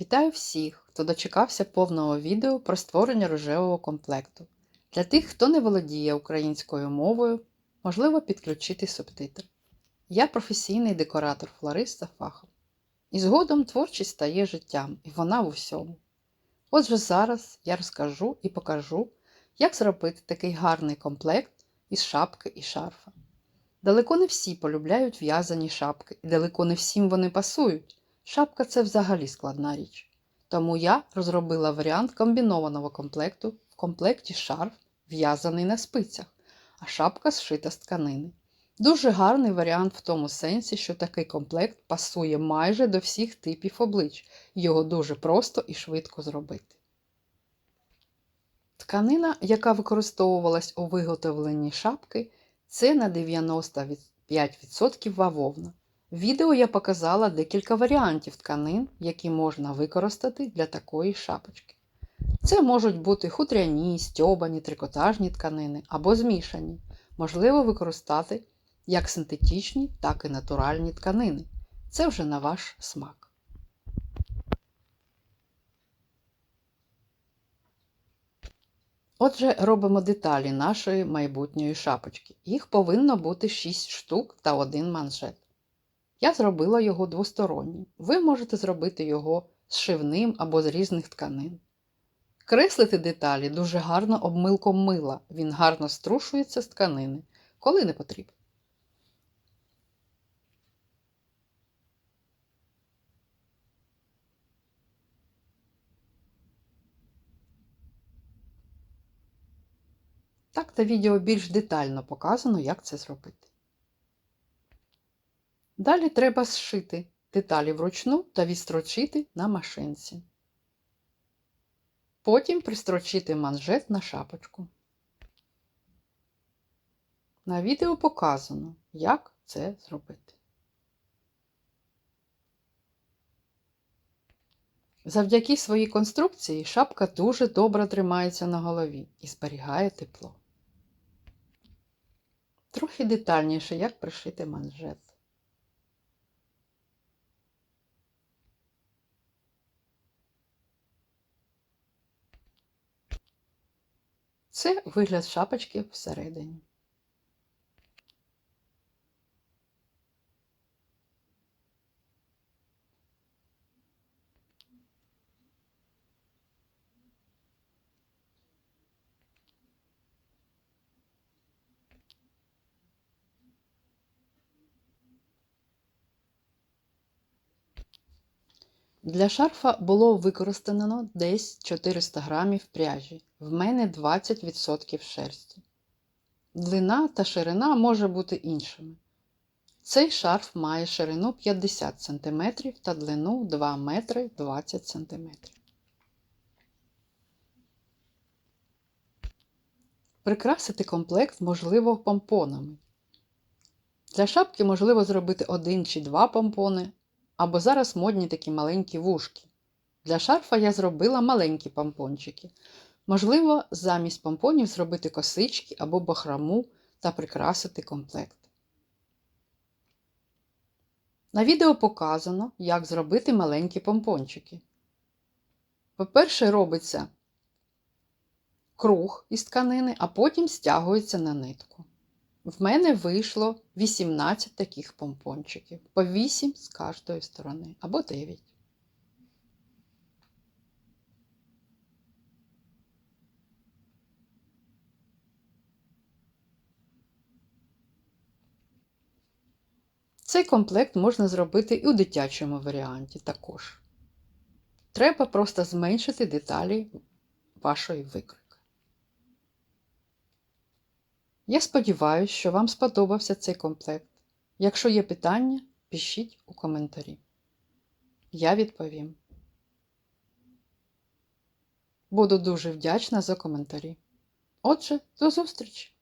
Вітаю всіх, хто дочекався повного відео про створення рожевого комплекту. Для тих, хто не володіє українською мовою, можливо підключити субтитри. Я професійний декоратор-флорист за фахом. І згодом творчість стає життям, і вона в усьому. Отже, зараз я розкажу і покажу, як зробити такий гарний комплект із шапки і шарфа. Далеко не всі полюбляють в'язані шапки, і далеко не всім вони пасують. Шапка це взагалі складна річ. Тому я розробила варіант комбінованого комплекту в комплекті шарф, в'язаний на спицях, а шапка зшита з тканини. Дуже гарний варіант в тому сенсі, що такий комплект пасує майже до всіх типів облич, його дуже просто і швидко зробити. Тканина, яка використовувалась у виготовленні шапки, це на 95% бавовна. В відео я показала декілька варіантів тканин, які можна використати для такої шапочки. Це можуть бути хутряні, стьобані, трикотажні тканини або змішані. Можливо використати як синтетичні, так і натуральні тканини. Це вже на ваш смак. Отже, робимо деталі нашої майбутньої шапочки. Їх повинно бути 6 штук та один манжет. Я зробила його двостороннім. Ви можете зробити його зшивним або з різних тканин. Креслити деталі дуже гарно обмилком мила, він гарно струшується з тканини, коли не потрібно. Так на відео більш детально показано, як це зробити. Далі треба зшити деталі вручну та відстрочити на машинці. Потім пристрочити манжет на шапочку. На відео показано, як це зробити. Завдяки своїй конструкції шапка дуже добре тримається на голові і зберігає тепло. Трохи детальніше, як пришити манжет. Це вигляд шапочки всередині. Для шарфа було використано десь 400 грамів пряжі. В мене 20% шерсті. Длина та ширина може бути іншими. Цей шарф має ширину 50 см та длину 2 метри 20 см. Прикрасити комплект можливо помпонами. Для шапки можливо зробити один чи два помпони, або зараз модні такі маленькі вушки. Для шарфа я зробила маленькі помпончики. Можливо, замість помпонів зробити косички або бахраму та прикрасити комплект. На відео показано, як зробити маленькі помпончики. По-перше, робиться круг із тканини, а потім стягується на нитку. В мене вийшло 18 таких помпончиків, по 8 з кожної сторони, або 9. Цей комплект можна зробити і у дитячому варіанті також. Треба просто зменшити деталі вашої викрики. Я сподіваюся, що вам сподобався цей комплект. Якщо є питання, пишіть у коментарі. Я відповім. Буду дуже вдячна за коментарі. Отже, до зустрічі!